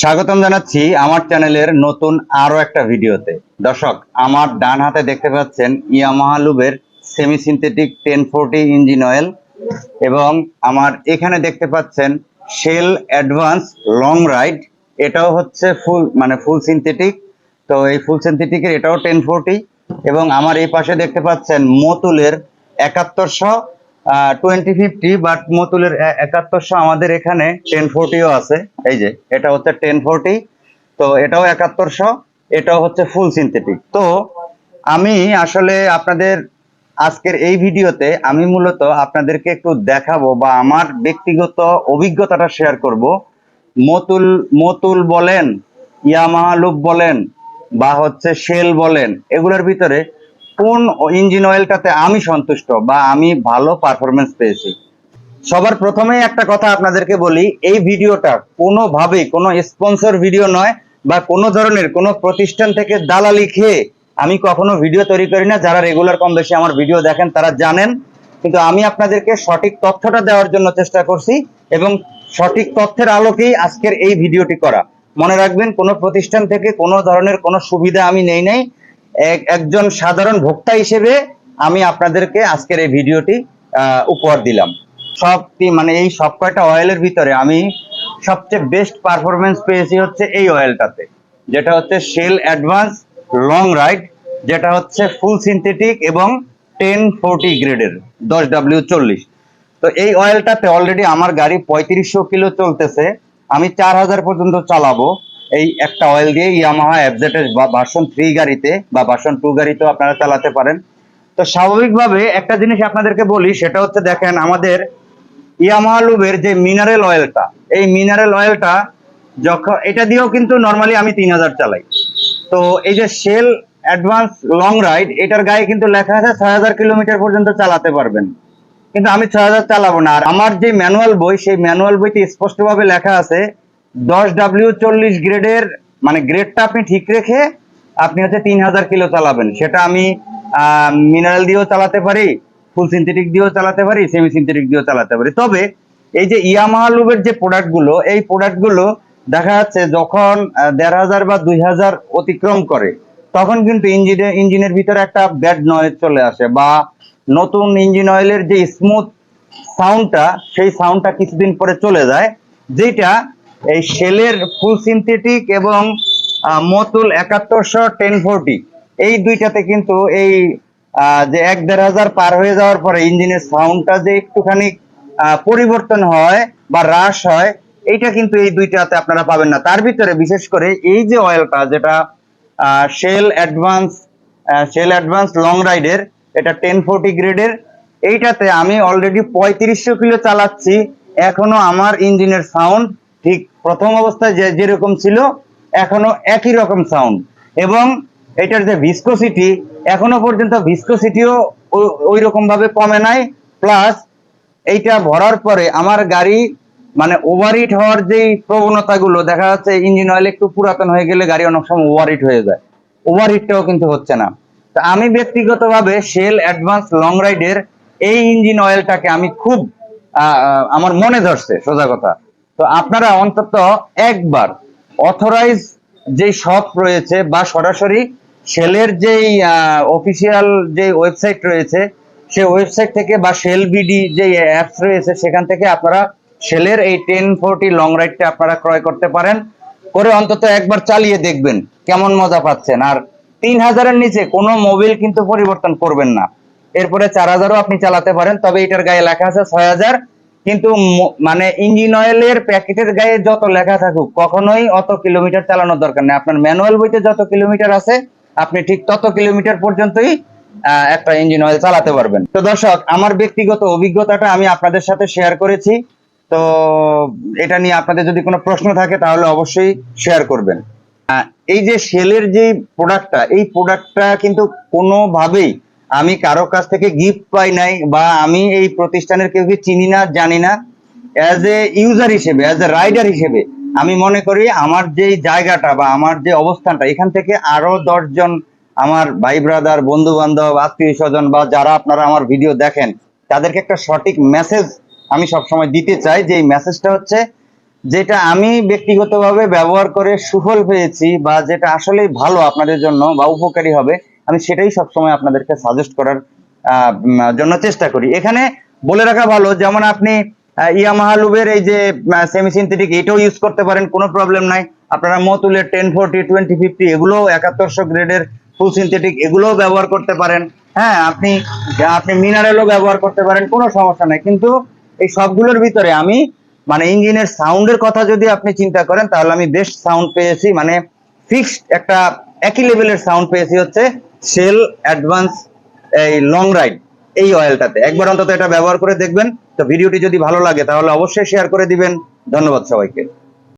স্বাগতম জানাচ্ছি আমার চ্যানেলের নতুন আরও একটা ভিডিওতে। দর্শক, আমার ডান হাতে দেখতে পাচ্ছেন Yamaha লুবের semi synthetic ten forty engine oil এবং আমার এখানে দেখতে পাচ্ছেন শেল অ্যাডভান্স লং রাইড এটাও হচ্ছে ফুল মানে ফুল সিনথেটিক তো এই ফুল সিনথেটিকের এটাও টেন ফোরটি এবং আমার এই পাশে দেখতে পাচ্ছেন মতুলের একাত্তরশো টোয়েন্টি ফিফটি বাট মতুলের একাত্তরশো আমাদের এখানে টেন ফোরটিও আছে। এই যে, এটা হচ্ছে টেন ফোরটি তো এটাও একাত্তরশো, এটাও হচ্ছে ফুল সিনথেটিক তো আমি আসলে আপনাদের আজকের এই ভিডিওতে আমি মূলত আপনাদেরকে একটু দেখাবো বা আমার ব্যক্তিগত অভিজ্ঞতাটা শেয়ার করব। মতুল মতুল বলেন ইয়ামাহা লুপ বলেন, বা হচ্ছে শেল বলেন, এগুলোর ভিতরে কোন ইঞ্জিন অয়েলটাতে আমি সন্তুষ্ট বা আমি ভালো পারফরমেন্স পেয়েছি? সবার প্রথমেই একটা কথা আপনাদেরকে বলি, এই ভিডিওটা কোনোভাবেই, কোনো স্পন্সর ভিডিও নয় বা কোনো ধরনের, কোনো প্রতিষ্ঠান থেকে দালালি খেয়ে আমি কখনো ভিডিও তৈরি করি না। যারা রেগুলার কম বেশি আমার ভিডিও দেখেন, তারা জানেন। কিন্তু আমি আপনাদেরকে সঠিক তথ্যটা দেওয়ার জন্য চেষ্টা করছি এবং সঠিক তথ্যের আলোকেই আজকের এই ভিডিওটি করা। মনে রাখবেন, কোনো প্রতিষ্ঠান থেকে কোনো ধরনের কোনো সুবিধা আমি নেই নাই। একজন সাধারণ ভোক্তা হিসেবে আমি আপনাদেরকে আজকের এই ভিডিওটি উপহার দিলাম। সবটি মানে এই সব কয়টা অয়েলের ভিতরে আমি সবচেয়ে বেস্ট পারফরমেন্স পেয়েছি হচ্ছে এই অয়েলটাতে। যেটা হচ্ছে শেল অ্যাডভান্স লং রাইড যেটা হচ্ছে ফুল সিনথেটিক এবং টেন ফোরটি গ্রেডের দশ ডাব্লিউ চল্লিশ। তো এই অয়েলটাতে অলরেডি আমার গাড়ি পঁয়ত্রিশশো কিলো চলতেছে। আমি চার হাজার পর্যন্ত চালাবো। এই একটা অয়েল দিয়ে ইয়ামাহা এফজেটের বা ভার্সন থ্রি গাড়িতে বা ভার্সন টু গাড়িতেও আপনারা চালাতে পারেন। তো স্বাভাবিকভাবে একটা জিনিস আপনাদেরকে বলি, সেটা হচ্ছে দেখেন আমাদের ইয়ামাহা লুবের যে মিনারেল অয়েলটা এই মিনারেল অয়েলটা যখন, এটা দিয়েও কিন্তু নর্মালি আমি তিন হাজার চালাই। তো এই যে শেল অ্যাডভান্স লং রাইড এটার গায়ে কিন্তু লেখা আছে ছয় হাজার কিলোমিটার পর্যন্ত চালাতে পারবেন। কিন্তু আমি ছয় হাজার চালাবো না। আর আমার যে ম্যানুয়াল বই, সেই ম্যানুয়াল বইতে স্পষ্টভাবে লেখা আছে দশ ডাব্লিউ চল্লিশ গ্রেডের মানে গ্রেডটা আপনি ঠিক রেখে আপনি হচ্ছে তিন হাজার কিলো চালাবেন। সেটা আমি মিনারেল দিয়েও চালাতে পারি ফুল সিনথেটিক দিয়েও চালাতে পারি সেমি সিনথেটিক দিয়েও চালাতে পারি। তবে এই যে ইয়ামাহা লুবের যে প্রোডাক্টগুলো এই প্রোডাক্টগুলো দেখা যাচ্ছে যখন দেড় হাজার বা দুই হাজার অতিক্রম করে, তখন কিন্তু ইঞ্জিনে, ইঞ্জিনের ভিতরে একটা ব্যাড নয়েজ চলে আসে বা নতুন ইঞ্জিন অয়েলের যে স্মুথ সাউন্ডটা সেই সাউন্ডটা কিছুদিন পরে চলে যায় যেটা এই শেলের ফুল সিনথেটিক এবং মতুল একাত্তরশো টেন ফোরটি। এই দুইটাতে কিন্তু এই যে এক দেড় হাজার পার হয়ে যাওয়ার পরে ইঞ্জিনের সাউন্ডটা যে একটুখানি পরিবর্তন হয় বা হ্রাস হয়, এইটা কিন্তু এই দুইটাতে আপনারা পাবেন না। তার ভিতরে বিশেষ করে এই যে অয়েলটা যেটা Shell advance Shell advance long রাইডের, এটা টেন ফোরটি গ্রেডের, এইটাতে আমি অলরেডি পঁয়ত্রিশশো কিলো চালাচ্ছি, এখনও আমার ইঞ্জিনের সাউন্ড ঠিক প্রথম অবস্থায় যে যেরকম ছিল, এখনও একই রকম সাউন্ড এবং এটার যে ভিসকোসিটি এখনও পর্যন্ত ভিসকোসিটিও ওই রকম ভাবে কমে নাই। প্লাস এইটা ভরার পরে আমার গাড়ি মানে ওভারহিট হওয়ার যেই প্রবণতাগুলো, দেখা যাচ্ছে ইঞ্জিন অয়েল একটু পুরাতন হয়ে গেলে গাড়ি অনেক সময় ওভারহিট হয়ে যায়। ওভারহিটটাও কিন্তু হচ্ছে না। তো আমি ব্যক্তিগতভাবে শেল অ্যাডভান্স লং রাইডের এই ইঞ্জিন অয়েলটাকে আমি খুব আমার মনে ধরছে, সোজা কথা। তো আপনারা অন্তত একবার অথরাইজ যে শপ রয়েছে বা সরাসরি সেলের যেই অফিসিয়াল যে ওয়েবসাইট রয়েছে, সেই ওয়েবসাইট থেকে বা সেল বিডি যে অ্যাপস রয়েছে, সেখান থেকে আপনারা সেলের এই টেন ফোরটি লং রাইডটা আপনারা ক্রয় করতে পারেন। করে অন্তত একবার চালিয়ে দেখবেন কেমন মজা পাচ্ছেন। আর তিন হাজারের নিচে কোনো মোবিল কিন্তু পরিবর্তন করবেন না। এরপরে চার হাজারও আপনি চালাতে পারেন, তবে এটার গায়ে লেখা আছে ছয় হাজার। কিন্তু মানে ইঞ্জিন অয়েলের প্যাকেটের গায়ে যত লেখা থাকুক, কখনোই অত কিলোমিটার চালানোর দরকার নেই। আপনার ম্যানুয়াল বইতে যত কিলোমিটার আছে, আপনি ঠিক তত কিলোমিটার পর্যন্তই একটা ইঞ্জিন অয়েল চালাতে পারবেন। তো দর্শক, আমার ব্যক্তিগত অভিজ্ঞতাটা আমি আপনাদের সাথে শেয়ার করেছি। তো এটা নিয়ে আপনাদের যদি কোনো প্রশ্ন থাকে, তাহলে অবশ্যই শেয়ার করবেন। এই যে সেলের যে প্রোডাক্টটা এই প্রোডাক্টটা কিন্তু কোনোভাবেই আমি কারও কাছ থেকে গিফট পাই নাই বা আমি এই প্রতিষ্ঠানের কেউ কেউকে চিনি না, জানি না। অ্যাজ এ ইউজার হিসেবে অ্যাজ এ রাইডার হিসেবে, আমি মনে করি আমার যে জায়গাটা বা আমার যে অবস্থানটা, এখান থেকে আরও দশজন আমার ভাই ব্রাদার বন্ধু বান্ধব আত্মীয় স্বজন বা যারা আপনারা আমার ভিডিও দেখেন, তাদেরকে একটা সঠিক মেসেজ আমি সবসময় দিতে চাই যে এই মেসেজটা হচ্ছে যেটা আমি ব্যক্তিগতভাবে ব্যবহার করে সুফল পেয়েছি বা যেটা আসলেই ভালো আপনাদের জন্য বা উপকারী হবে। আমি সেটাই সবসময় আপনাদেরকে সাজেস্ট করার জন্য চেষ্টা করি। এখানে বলে রাখা ভালো, যেমন আপনি ইয়ামাহা লুবের এই যে সেমি সিনথেটিক এটাও ইউজ করতে পারেন, কোনো প্রবলেম নাই। আপনারা মতুলের টেন ফোরটি, টোয়েন্টি ফিফটি এগুলো একাত্তরশো গ্রেডের ফুল সিনথেটিক এগুলোও ব্যবহার করতে পারেন। হ্যাঁ আপনি আপনি মিনারেলও ব্যবহার করতে পারেন, কোনো সমস্যা নাই। কিন্তু এই সবগুলোর ভিতরে আমি মানে ইঞ্জিনের সাউন্ডের কথা যদি আপনি চিন্তা করেন, তাহলে আমি বেস্ট সাউন্ড পেয়েছি। মানে ফিক্সড একটা একই লেভেলের সাউন্ড পেয়েছি হচ্ছে সেল অ্যাডভান্স এই লং রাইড এই অয়েলটাতে একবার অন্তত এটা ব্যবহার করে দেখবেন। তো ভিডিওটি যদি ভালো লাগে, তাহলে অবশ্যই শেয়ার করে দিবেন। ধন্যবাদ সবাইকে।